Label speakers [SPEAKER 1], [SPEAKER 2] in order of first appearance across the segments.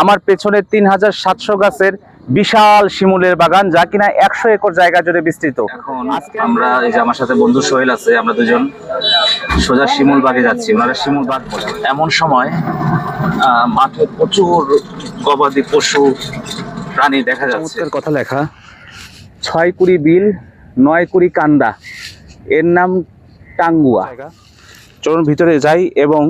[SPEAKER 1] আমার পেছনে তিন হাজার সাতশো গাছের বিশাল শিমুলের বাগান যা কিনা একশো একর জায়গা জুড়ে বিস্তৃত।
[SPEAKER 2] এখন আমরা এই যে আমার সাথে বন্ধু সোহেল আছে আমরা দুজন সোজা শিমুল বাগে যাচ্ছি। ওনারা শিমুল বাগ বলে। এমন সময় মাঠে প্রচুর গবাদি পশু প্রাণী দেখা যাচ্ছে।
[SPEAKER 1] কথা লেখা। ছয় কুড়ি বিল নয় কুড়ি কান্দা। এর নাম টাঙ্গুয়া। চলুন ভিতরে যাই এবং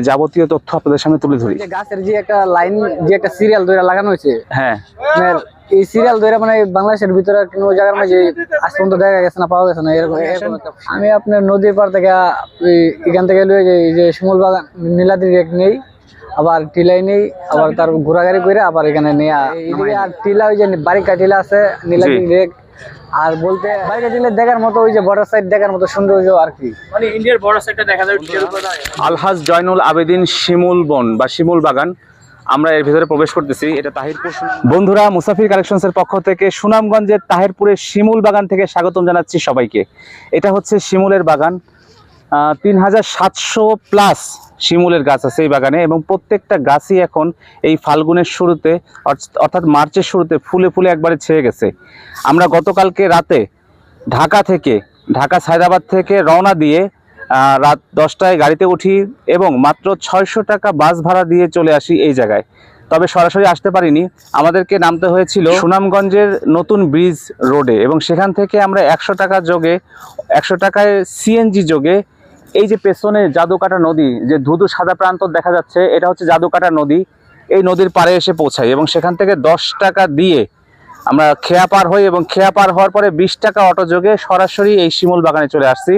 [SPEAKER 1] যাবতীয় তথ্য আপনাদের সামনে তুলে ধরি।
[SPEAKER 3] যে গাছের যে একটা লাইন যে একটা সিরিয়াল ধরে লাগানো হয়েছে
[SPEAKER 1] হ্যাঁ।
[SPEAKER 3] আপনার এই সিরিয়াল ধরে মানে বাংলাদেশের ভিতরে কোনো জায়গার মাঝে আজ পর্যন্ত দেখা গেছে না পাওয়া গেছে না এরকম আমি আপনার নদীর পার থেকে এখান থেকে লয়ে যে এই যে শিমুল বাগান নীলাদ্রি রেক নেই আবার টিলাই নেই আবার তার ঘোরাগাড়ি করে আবার এখানে নেয়া আর টিলা ওই যে বারিকা টিলা আছে নীলাদ্রি রেক আর বলতে বাইরে দিলে দেখার মতো ওই যে বর্ডার সাইড দেখার মতো সৌন্দর্য আর কি।
[SPEAKER 4] মানে ইন্ডিয়ার বড় সাইডটা দেখা যায়
[SPEAKER 1] আলহাজ জয়নুল আবেদিন শিমুল বন বা শিমুল বাগান আমরা এর ভিতরে প্রবেশ করতেছি এটা তাহিরপুর বন্ধুরা মুসাফির কালেকশনসের পক্ষ থেকে সুনামগঞ্জের তাহিরপুরের শিমুল বাগান থেকে স্বাগতম জানাচ্ছি সবাইকে। এটা হচ্ছে শিমুলের বাগান তিন হাজার সাতশো প্লাস শিমুলের গাছ আছে এই বাগানে এবং প্রত্যেকটা গাছই এখন এই ফাল্গুনের শুরুতে, অর্থ- অর্থাৎ মার্চের শুরুতে ফুলে ফুলে একবারে ছেয়ে গেছে। আমরা গতকালকে রাতে ঢাকা থেকে, ঢাকা সায়দাবাদ থেকে রওনা দিয়ে রাত দশটায় গাড়িতে উঠি এবং মাত্র ছয়শো টাকা বাস ভাড়া দিয়ে চলে আসি এই জায়গায়। তবে সরাসরি আসতে পারিনি। আমাদেরকে নামতে হয়েছিল সুনামগঞ্জের নতুন ব্রিজ রোডে এবং সেখান থেকে আমরা একশো টাকা যোগে, একশো টাকায় সিএনজি যোগে এই যে পেছনে জাদুকাটা নদী, যে ধুধু সাদা প্রান্ত দেখা যাচ্ছে, এটা হচ্ছে জাদুকাটা নদী। এই নদীর পাড়ে এসে পৌঁছাই এবং সেখান থেকে দশ টাকা দিয়ে আমরা খেয়া পার হই এবং খেয়া পার হওয়ার পরে বিশ টাকা অটো যোগে সরাসরি এই শিমুল বাগানে চলে আসছি।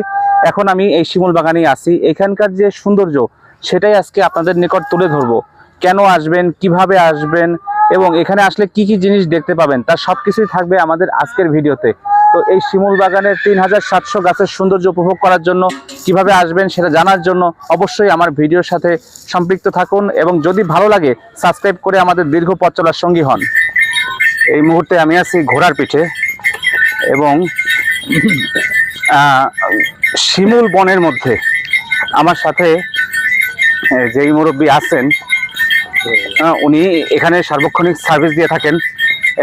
[SPEAKER 1] এখন আমি এই শিমুল বাগানেই আছি। এখানকার যে সৌন্দর্য, সেটাই আজকে আপনাদের নিকট তুলে ধরবো। কেন আসবেন, কীভাবে আসবেন এবং এখানে আসলে কি কি জিনিস দেখতে পাবেন, তার সব কিছুই থাকবে আমাদের আজকের ভিডিওতে। তো এই শিমুল বাগানের তিন হাজার সাতশো গাছের সৌন্দর্য উপভোগ করার জন্য কীভাবে আসবেন সেটা জানার জন্য অবশ্যই আমার ভিডিওর সাথে সম্পৃক্ত থাকুন এবং যদি ভালো লাগে সাবস্ক্রাইব করে আমাদের দীর্ঘ পথ চলার সঙ্গী হন। এই মুহূর্তে আমি আছি ঘোড়ার পিঠে এবং শিমুল বনের মধ্যে আমার সাথে যেই মুরব্বী আছেন উনি এখানে সার্বক্ষণিক সার্ভিস দিয়ে থাকেন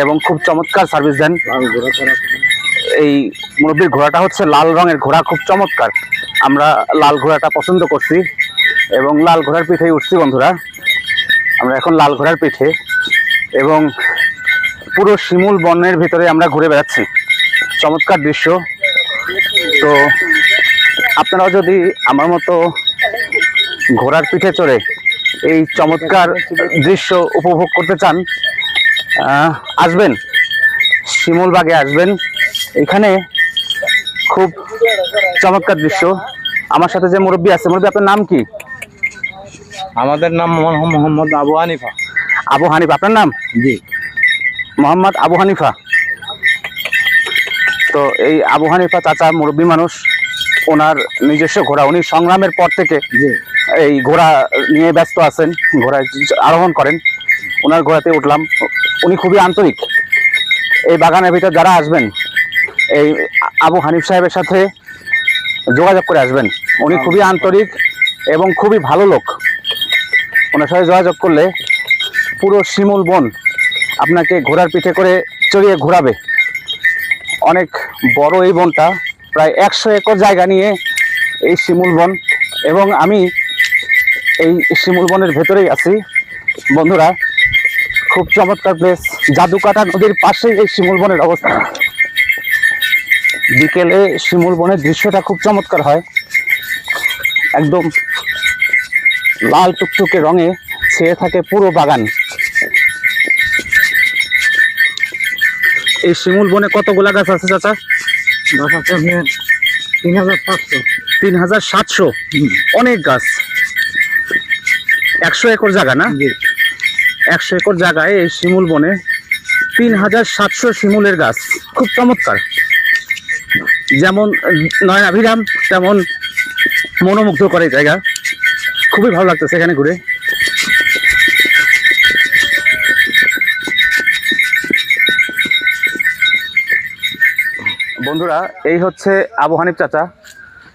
[SPEAKER 1] এবং খুব চমৎকার সার্ভিস দেন। এই মুরব্বীর ঘোড়াটা হচ্ছে লাল রঙের ঘোড়া, খুব চমৎকার। আমরা লাল ঘোড়াটা পছন্দ করছি এবং লাল ঘোড়ার পিঠেই উঠছি, বন্ধুরা। আমরা এখন লাল ঘোড়ার পিঠে এবং পুরো শিমুল বনের ভিতরে আমরা ঘুরে বেড়াচ্ছি। চমৎকার দৃশ্য। তো আপনারাও যদি আমার মতো ঘোড়ার পিঠে চড়ে এই চমৎকার দৃশ্য উপভোগ করতে চান আসবেন। শিমুল বাগে আসবেন। এখানে খুব চমৎকার দৃশ্য। আমার সাথে যে মুরব্বী আছে মুরব্বী আপনার নাম কি?
[SPEAKER 4] আমাদের নাম মোহাম্মদ আবু হানিফা।
[SPEAKER 1] আবু হানিফ আপনার নাম?
[SPEAKER 4] জি।
[SPEAKER 1] মোহাম্মদ আবু হানিফা। তো এই আবু হানিফা চাচা মুরব্বী মানুষ ওনার নিজস্ব ঘোড়া। উনি সংগ্রামের পর থেকে এই ঘোড়া নিয়ে ব্যস্ত আছেন ঘোড়ায় আরোহণ করেন। ওনার ঘোড়াতে উঠলাম। উনি খুবই আন্তরিক। এই বাগানের ভিতর যারা আসবেন এই আবু হানিফ সাহেবের সাথে যোগাযোগ করে আসবেন। উনি খুবই আন্তরিক এবং খুবই ভালো লোক। ওনার সাথে যোগাযোগ করলে পুরো শিমুল বন আপনাকে ঘোড়ার পিঠে করে চড়িয়ে ঘোরাবে। অনেক বড় এই বনটা, প্রায় একশো একর জায়গা নিয়ে এই শিমুল বন এবং আমি এই শিমুল বনের ভেতরেই আছি। বন্ধুরা, খুব চমৎকার প্লেস জাদুকাটা নদীর পাশেই এই শিমুল বনের অবস্থান। বিকেলে শিমুল বনের দৃশ্যটা খুব চমৎকার হয়। একদম লাল টুকটুকে রঙে ছেয়ে থাকে পুরো বাগান। এই শিমুল বনে কতগুলা গাছ আছে চাচা?
[SPEAKER 3] তিন হাজার পাঁচশো।
[SPEAKER 1] তিন হাজার সাতশো? অনেক গাছ। একশো একর জায়গা না? একশো একর জায়গায় এই শিমুল বনে তিন হাজার সাতশো শিমুলের গাছ। খুব চমৎকার। যেমন নয়ন নয়নাভিরাম তেমন মনোমুগ্ধ করে জায়গা। খুবই ভালো লাগতেছে এখানে ঘুরে। বন্ধুরা এই হচ্ছে আবু হানিফ চাচা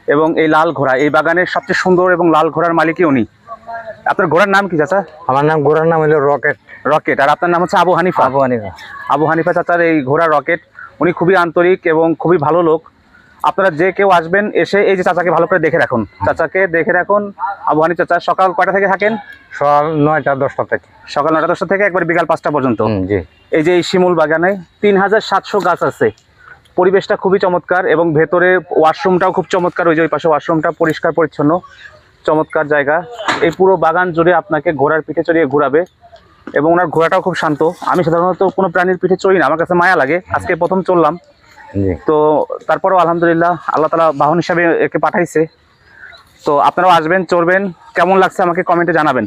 [SPEAKER 1] এবং এই লাল ঘোড়া। এই বাগানের সবচেয়ে সুন্দর এবং লাল ঘোড়ার মালিকই উনি। আপনার ঘোড়ার নাম কি চাচা?
[SPEAKER 4] আমার নাম ঘোড়ার নাম হলো রকেট।
[SPEAKER 1] রকেট। আর আপনার নাম হচ্ছে আবু হানিফা?
[SPEAKER 4] আবু হানিফা।
[SPEAKER 1] আবু হানিফা চাচার এই ঘোড়া রকেট। উনি খুবই আন্তরিক এবং খুবই ভালো লোক। আপনারা যে কেউ আসবেন এসে এই যে চাচাকে ভালো করে দেখে রাখুন। চাচাকে দেখে রাখুন। আবু হানি চাচা সকাল কয়টা থেকে থাকেন?
[SPEAKER 4] সকাল নয়টা দশটা থেকে।
[SPEAKER 1] সকাল নয়টা দশটা থেকে একবার বিকাল পাঁচটা পর্যন্ত। এই যে এই শিমুল বাগানে তিন হাজার সাতশো গাছ আছে। পরিবেশটা খুবই চমৎকার এবং ভেতরে ওয়াশরুমটাও খুব চমৎকার। ওই যে ওই পাশে ওয়াশরুমটা পরিষ্কার পরিচ্ছন্ন চমৎকার জায়গা। এই পুরো বাগান জুড়ে আপনাকে ঘোড়ার পিঠে চড়িয়ে ঘোরাবে এবং ওনার ঘোড়াটাও খুব শান্ত। আমি সাধারণত কোনো প্রাণীর পিঠে চড়ি না আমার কাছে মায়া লাগে। আজকে প্রথম চললাম তো তারপরেও আলহামদুলিল্লাহ আল্লাহ তালা বাহন হিসাবে একে পাঠাইছে। তো আপনারাও আসবেন চড়বেন কেমন লাগছে আমাকে কমেন্টে জানাবেন।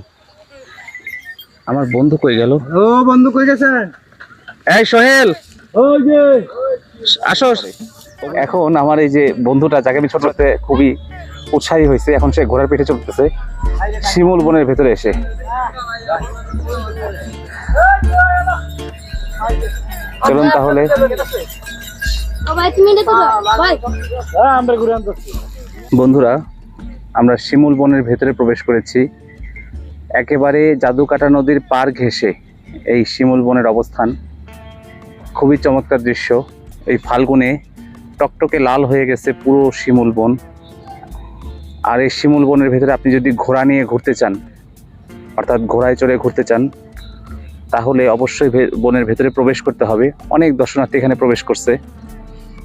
[SPEAKER 1] আমার বন্ধু কই গেল?
[SPEAKER 3] ও বন্ধু কই গেছে
[SPEAKER 1] এই সোহেল! আসো। এখন আমার এই যে বন্ধুটা যাকে আমি ছোটতে খুবই উৎসাহী হয়েছে এখন সে ঘোড়ার পিঠে চলতেছে শিমুল বনের ভেতরে এসে। চলুন তাহলে। বন্ধুরা আমরা শিমুল বনের ভেতরে প্রবেশ করেছি। একেবারে জাদুকাটা নদীর পার ঘেঁষে এই শিমুল বনের অবস্থান। খুবই চমৎকার দৃশ্য। এই ফাল্গুনে টকটকে লাল হয়ে গেছে পুরো শিমুল বন। আর এই শিমুল বনের ভেতরে আপনি যদি ঘোড়া নিয়ে ঘুরতে চান অর্থাৎ ঘোড়ায় চড়ে ঘুরতে চান তাহলে অবশ্যই ভে- বনের ভেতরে প্রবেশ করতে হবে। অনেক দর্শনার্থী এখানে প্রবেশ করছে।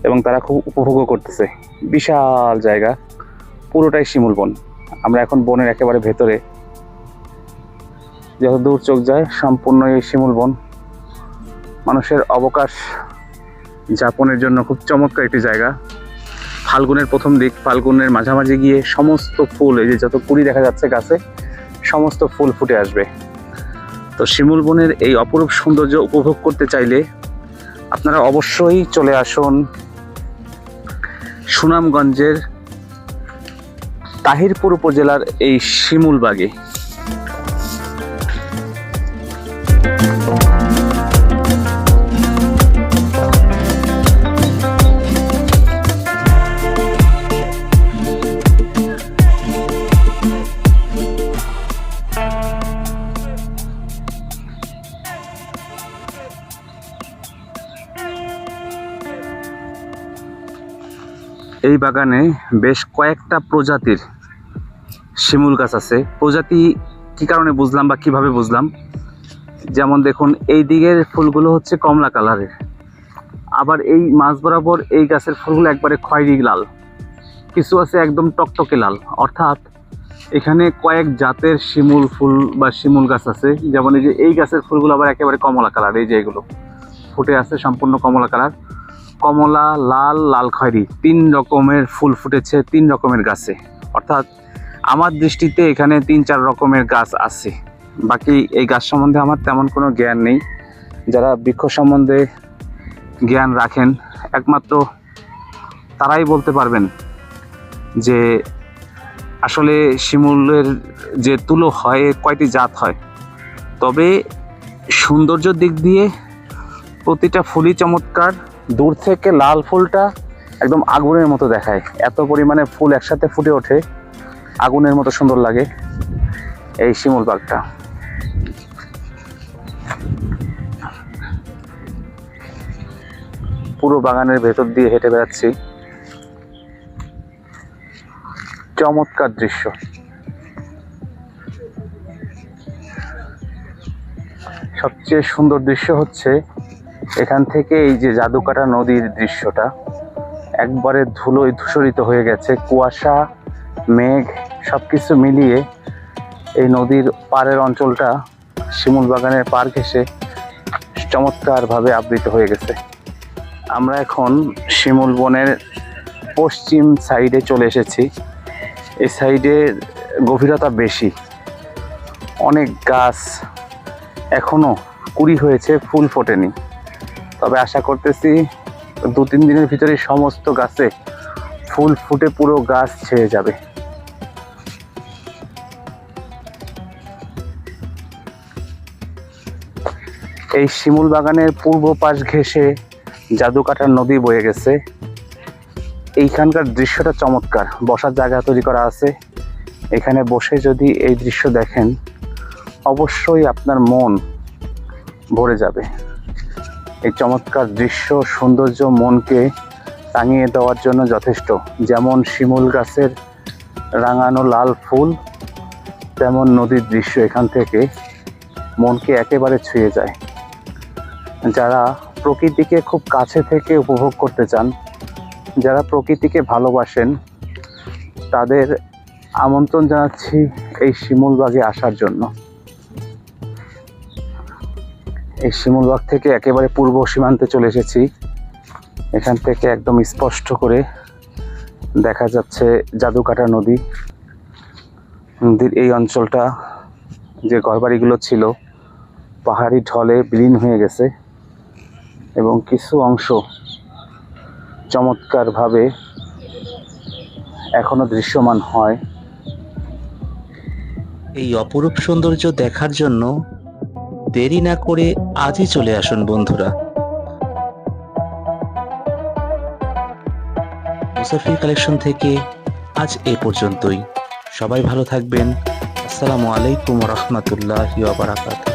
[SPEAKER 1] এবং তারা খুব উপভোগও করতেছে। বিশাল জায়গা, পুরোটাই শিমুল বন। আমরা এখন বনের একেবারে ভেতরে। যত দূর চোখ যায় সম্পূর্ণ এই শিমুল বন। মানুষের অবকাশ যাপনের জন্য খুব চমৎকার একটি জায়গা। ফাল্গুনের প্রথম দিক, ফাল্গুনের মাঝামাঝি গিয়ে সমস্ত ফুল, এই যে যত কুড়ি দেখা যাচ্ছে গাছে, সমস্ত ফুল ফুটে আসবে। তো শিমুল বনের এই অপরূপ সৌন্দর্য উপভোগ করতে চাইলে আপনারা অবশ্যই চলে আসুন সুনামগঞ্জের তাহিরপুর উপজেলার এই শিমুলবাগে। এই বাগানে বেশ কয়েকটা প্রজাতির শিমুল গাছ আছে। প্রজাতি কি কারণে বুঝলাম বা কীভাবে বুঝলাম? যেমন দেখুন, এই দিকের ফুলগুলো হচ্ছে কমলা কালারের। আবার এই মাঝ বরাবর এই গাছের ফুলগুলো একবারে খয়েরি লাল। কিছু আছে একদম টকটকে লাল। অর্থাৎ এখানে কয়েক জাতের শিমুল ফুল বা শিমুল গাছ আছে। যেমন এই যে এই গাছের ফুলগুলো আবার একেবারে কমলা কালার, এই যে এগুলো। ফুটে আছে সম্পূর্ণ কমলা কালার। কমলা, লাল লাল খয়েরি, তিন রকমের ফুল ফুটেছে, তিন রকমের গাছে। অর্থাৎ আমার দৃষ্টিতে এখানে তিন, চার রকমের গাছ আছে। বাকি এই গাছ সম্বন্ধে আমার তেমন কোনো জ্ঞান নেই। যারা বৃক্ষ সম্বন্ধে জ্ঞান রাখেন, একমাত্র তারাই বলতে পারবেন যে আসলে শিমুলের যে তুলো হয় কয়টি জাত হয়। তবে সৌন্দর্য দিক দিয়ে প্রতিটা ফুলই চমৎকার দূর থেকে লাল ফুলটা একদম আগুনের মতো দেখায়। এত পরিমাণে ফুল একসাথে ফুটে ওঠে। আগুনের মতো সুন্দর লাগে এই শিমুল বাগটা পুরো বাগানের ভেতর দিয়ে হেঁটে বেড়াচ্ছি। চমৎকার দৃশ্য। সবচেয়ে সুন্দর দৃশ্য হচ্ছে এখান থেকে এই যে জাদুকাটা নদীর দৃশ্যটা, একবারে ধুলোয় ধূসরিত হয়ে গেছে, কুয়াশা, মেঘ সব কিছু মিলিয়ে এই নদীর পাড়ের অঞ্চলটা শিমুল বাগানের পার ঘেসে চমৎকারভাবে আবৃত হয়ে গেছে। আমরা এখন শিমুল বনের পশ্চিম সাইডে চলে এসেছি। এই সাইডে গভীরতা বেশি। অনেক গাছ এখনও কুড়ি হয়েছে, ফুল ফোটেনি। তবে আশা করতেছি দু তিন দিনের ভিতরে সমস্ত গাছে ফুল ফুটে পুরো গাছ ছেয়ে যাবে। এই শিমুল বাগানের পূর্ব পাশ ঘেঁষে জাদুকাটার নদী বয়ে গেছে। এইখানকার দৃশ্যটা চমৎকার, বসার জায়গা তৈরি করা আছে। এখানে বসে যদি এই দৃশ্য দেখেন, অবশ্যই আপনার মন ভরে যাবে। এই চমৎকার দৃশ্য, সৌন্দর্য, মনকে টাঙিয়ে দেওয়ার জন্য যথেষ্ট। যেমন শিমুল গাছের রাঙানো লাল ফুল, তেমন নদীর দৃশ্য এখান থেকে মনকে একেবারে ছুঁয়ে যায়। যারা প্রকৃতিকে খুব কাছে থেকে উপভোগ করতে চান, যারা প্রকৃতিকে ভালোবাসেন, তাদের আমন্ত্রণ জানাচ্ছি এই শিমুলবাগে আসার জন্য। এই শিমুলবাগ থেকে একেবারে পূর্ব সীমান্তে চলে এসেছি। এখান থেকে একদম স্পষ্ট করে দেখা যাচ্ছে জাদুকাটা নদী। নদীর এই অঞ্চলটা, যে ঘরবাড়িগুলো ছিল, পাহাড়ি ঢলে বিলীন হয়ে গেছে এবং কিছু অংশ চমৎকারভাবে এখনও দৃশ্যমান হয়।
[SPEAKER 5] এই অপরূপ সৌন্দর্য দেখার জন্য দেরি না করে আজই চলে আসুন বন্ধুরা। মুসাফির কালেকশন থেকে আজ এ পর্যন্তই। সবাই ভালো থাকবেন। আসসালামু আলাইকুম রহমতুল্লাহ বারাকাত